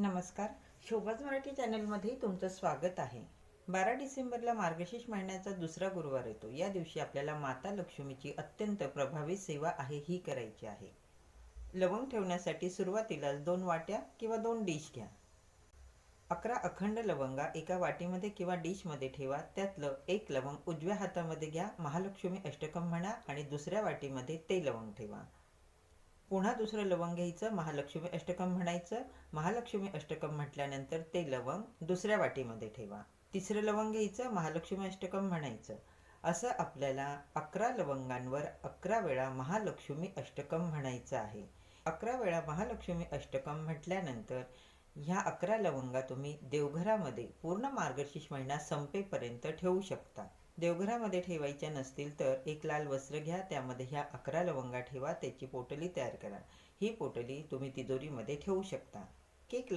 नमस्कार. शोभाज मराठी चॅनलमध्ये तुमचं स्वागत आहे. बारा डिसेंबरला मार्गशीर्ष महिन्याचा दुसरा गुरुवार येतो. या दिवशी आपल्याला माता लक्ष्मीची अत्यंत प्रभावी सेवा आहे ही करायची आहे. लवंग ठेवण्यासाठी सुरुवातीला दोन वाट्या किंवा दोन डिश घ्या. अकरा अखंड लवंगा एका वाटीमध्ये किंवा डिशमध्ये ठेवा. त्यातलं एक लवंग उजव्या हातामध्ये घ्या. महालक्ष्मी अष्टकम म्हणा आणि दुसऱ्या वाटीमध्ये ते लवंग ठेवा. पुन्हा दुसरं लवंग घ्यायचं महालक्ष्मी अष्टकम म्हणायचं. महालक्ष्मी अष्टकम म्हटल्यानंतर ते लवंग दुसऱ्या वाटीमध्ये ठेवा. तिसरं लवंग घ्यायचं महालक्ष्मी अष्टकम म्हणायचं. असं आपल्याला अकरा लवंगांवर अकरा वेळा महालक्ष्मी अष्टकम म्हणायचं आहे. अकरा वेळा महालक्ष्मी अष्टकम म्हटल्यानंतर ह्या अकरा लवंगा तुम्ही देवघरामध्ये पूर्ण मार्गशीर्ष महिना संपेपर्यंत ठेवू शकता. देवघरामध्ये ठेवायच्या नसतील तर एक लाल वस्त्र घ्या त्यामध्ये ह्या अकरा लवंगा ठेवा त्याची पोटली तयार करा. ही पोटली तुम्ही तिजोरीमध्ये ठेवू शकता. केक